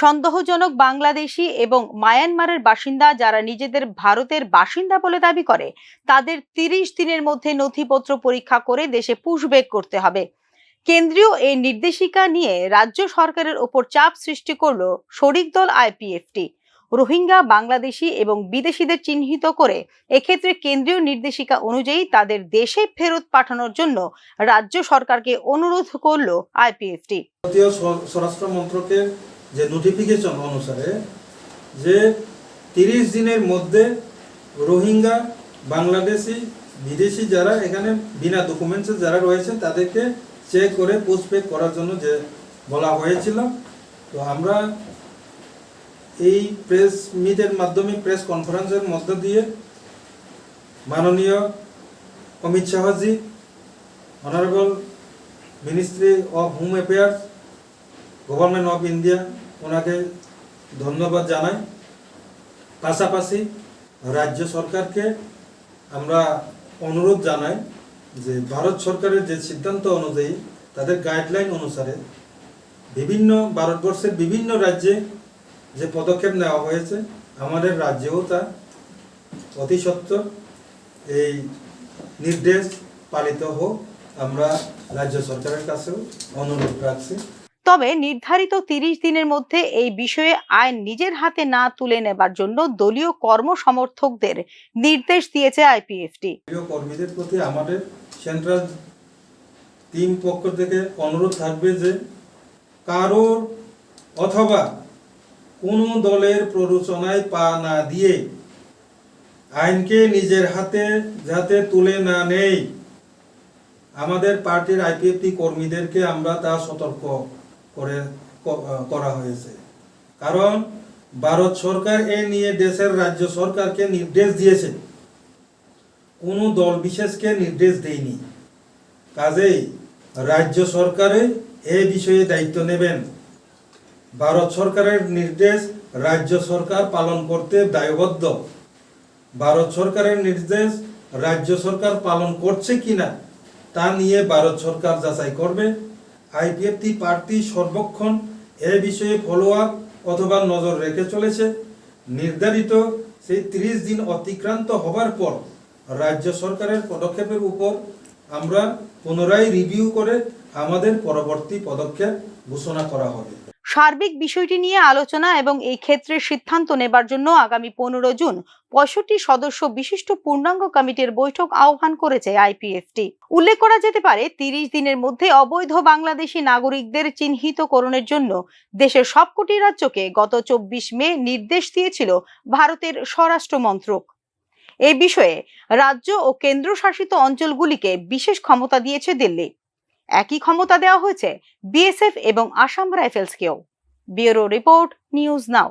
সন্দেহজনক বাংলাদেশি এবং মায়ানমারের বাসিন্দা যারা নিজেদের ভারতের বাসিন্দা বলে দাবি করে, তাদের তিরিশ দিনের মধ্যে নথিপত্র পরীক্ষা করে দেশে পুশব্যাক করতে হবে। কেন্দ্রীয় এই নির্দেশিকা নিয়ে রাজ্য সরকারের ওপর চাপ সৃষ্টি করল শরিক দল আইপিএফটি। রোহিঙ্গা, বাংলাদেশি এবং বিদেশিদের চিহ্নিত করে এক্ষেত্রে কেন্দ্রীয় নির্দেশিকা অনুযায়ী তাদের দেশে ফেরত পাঠানোর জন্য রাজ্য সরকারকে অনুরোধ করল আইপিএফটি। ভারতীয় স্বরাষ্ট্র মন্ত্রকের যে নোটিফিকেশন অনুসারে যে তিরিশ দিনের মধ্যে রোহিঙ্গা, বাংলাদেশি, বিদেশি যারা এখানে বিনা ডকুমেন্টসে যারা রয়েছে, তাদেরকে চেক করে পোস্টপেক করার জন্য যে বলা হয়েছিল। তো আমরা এই প্রেস মিটের মাধ্যমে প্রেস কনফারেন্সের মধ্য দিয়ে মাননীয় Amit Shahji honourable ministry of home affairs government of India ওনাকে ধন্যবাদ জানাই। পাশাপাশি রাজ্য সরকারকে আমরা অনুরোধ জানাই যে ভারত সরকারের যে সিদ্ধান্ত অনুযায়ী তাদের গাইডলাইন অনুসারে বিভিন্ন ভারতবর্ষের বিভিন্ন রাজ্যে যে পদক্ষেপ নেওয়া হয়েছে, আমাদের রাজ্যেও তা অতি সত্বর এই নির্দেশ পালিত হোক। আমরা রাজ্য সরকারের কাছেও অনুরোধ রাখছি। তবে নির্ধারিত তিরিশ দিনের মধ্যে এই বিষয়ে আইন নিজের হাতে না তুলে নেবার জন্য দলীয় কর্মসমর্থকদের নির্দেশ দিয়েছে আইপিএফটি। কর্মীদের প্রতি আমাদের সেন্ট্রাল টিম পক্ষ থেকে অনুরোধ থাকবে যে কারোর অথবা কোনো দলের প্ররোচনায় পা না দিয়ে আইনকে নিজের হাতে যাতে তুলে না নেই আমাদের পার্টির আইপিএফটি কর্মীদেরকে আমরা তা সতর্ক করে করা হয়েছে। কারণ ভারত সরকার এ নিয়ে দেশের রাজ্য সরকারকে নির্দেশ দিয়েছে। কোনো দল বিশেষকে নির্দেশ দেয়নি। কাজেই রাজ্য সরকারে এ বিষয়ে দায়িত্ব নেবেন। ভারত সরকারের নির্দেশ রাজ্য সরকার পালন করতে দায়বদ্ধ। ভারত সরকারের নির্দেশ রাজ্য সরকার পালন করছে কিনা তা নিয়ে ভারত সরকার যাচাই করবে। আইপিএফটি পার্টি সর্বক্ষণ এ বিষয়ে ফলো আপ অথবা নজর রেখে চলেছে। নির্ধারিত সেই ত্রিশ দিন অতিক্রান্ত হবার পর রাজ্য সরকারের পদক্ষেপের উপর আমরা পুনরায় রিভিউ করে আমাদের পরবর্তী পদক্ষেপ ঘোষণা করা হবে। সার্বিক বিষয়টি নিয়ে আলোচনা এবং এই ক্ষেত্রে সিদ্ধান্ত নেবার জন্য আগামী পনেরো জুন পঁয়ষট্টি সদস্য বিশিষ্ট পূর্ণাঙ্গ কমিটির বৈঠক আহ্বান করেছে আইপিএফটি। উল্লেখ করা যেতে পারে, তিরিশ দিনের মধ্যে অবৈধ বাংলাদেশি নাগরিকদের চিহ্নিতকরণের জন্য দেশের সবকটি রাজ্যকে গত চব্বিশ মে নির্দেশ দিয়েছিল ভারতের স্বরাষ্ট্র মন্ত্রক। এই বিষয়ে রাজ্য ও কেন্দ্রশাসিত অঞ্চলগুলিকে বিশেষ ক্ষমতা দিয়েছে দিল্লি। একই ক্ষমতা দেওয়া হয়েছে বিএসএফ এবং Assam রাইফেলসকেও। Bureau report, news now.